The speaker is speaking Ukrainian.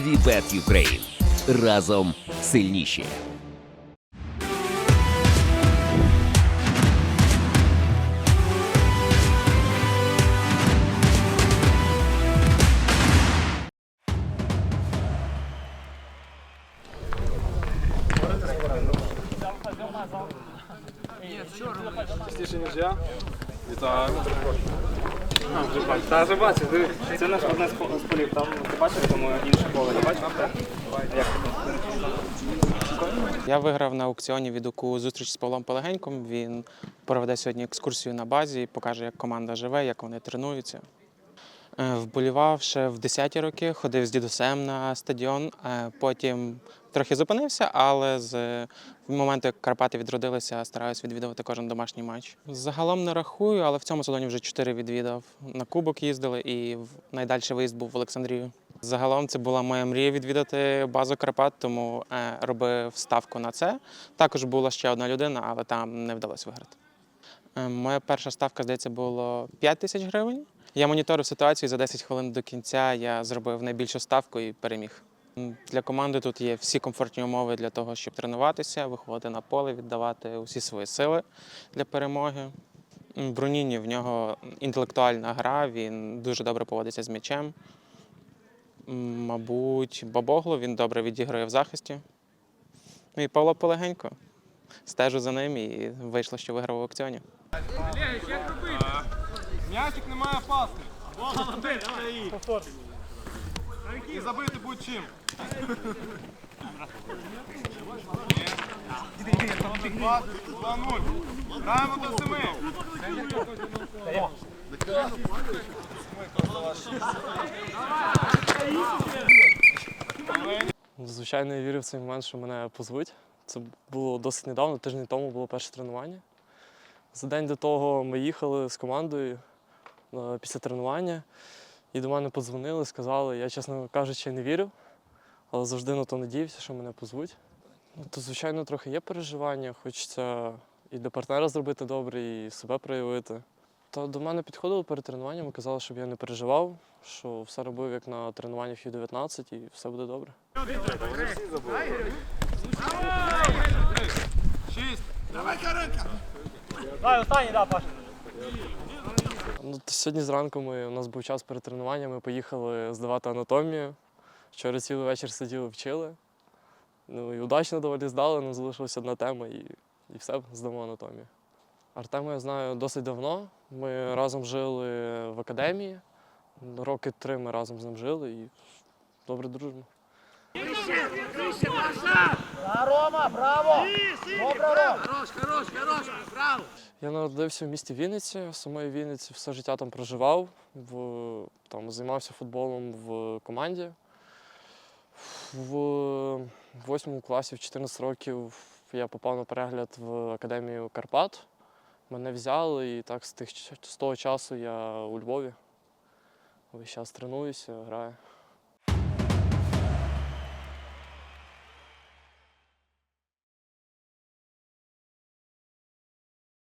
Вібет Юкрейн. Разом сильніші. Вітаю. А, вже бачу. Та вже бачу. Це наш одне з пол- з полів. Там ти бачиш, тому інше поле. Не бачиш? Я виграв на аукціоні від УКУ зустріч з Павлом Полегеньком. Він проведе сьогодні екскурсію на базі, покаже, як команда живе, як вони тренуються. Е, Вболівав ще в 10-ті роки, ходив з дідусем на стадіон. е, Потім трохи зупинився, але з моменту, як Карпати відродилися, стараюсь відвідувати кожен домашній матч. Загалом не рахую, але в цьому сезоні вже 4 відвідав. На Кубок їздили, і найдальший виїзд був в Олександрію. Загалом це була моя мрія відвідати базу Карпат, тому е, робив ставку на це. Також була ще одна людина, але там не вдалося виграти. Моя перша ставка, здається, було 5 тисяч гривень. Я моніторив ситуацію за 10 хвилин до кінця я зробив найбільшу ставку і переміг. Для команди тут є всі комфортні умови для того, щоб тренуватися, виходити на поле, віддавати усі свої сили для перемоги. Бруніні в нього інтелектуальна гра, він дуже добре поводиться з м'ячем. Мабуть, Бабогло він добре відіграє в захисті. Ну і Павло Полегенько. Стежу за ним і вийшло, що виграв в аукціоні. М'ячик не має пасти. І забити будь-чим. Два- 2-0. Граємо до семи. Звичайно, я вірив в цей момент, що мене позвуть. Це було досить недавно, тиждень тому було перше тренування. За день до того ми їхали з командою після тренування, і до мене подзвонили, сказали, я, чесно кажучи, не вірив, але завжди на то надіявся, що мене позвуть. Ну, то, звичайно, трохи є переживання, хочеться і для партнера зробити добре, і себе проявити. То до мене підходили перед тренуванням і казали, щоб я не переживав, що все робив як на тренуваннях Ю-19 і все буде добре. Шість. Ну, сьогодні зранку ми, у нас був час перед тренуванням, ми поїхали здавати анатомію. Вчора цілий вечір сиділи, вчили. Ну і удачно доволі здали, нам залишилася одна тема і, і все, здамо анатомію. Артема я знаю досить давно. Ми разом жили в академії. Роки три ми разом з ним жили і добре дружимо. Я народився в місті Вінниці, в самої Вінниці, все життя там проживав, в, там, займався футболом в команді. В восьмому класі, в 14 років, я попав на перегляд в Академію Карпат. Мене взяли, і так з, тих, з того часу я у Львові. Весь час тренуюся, граю.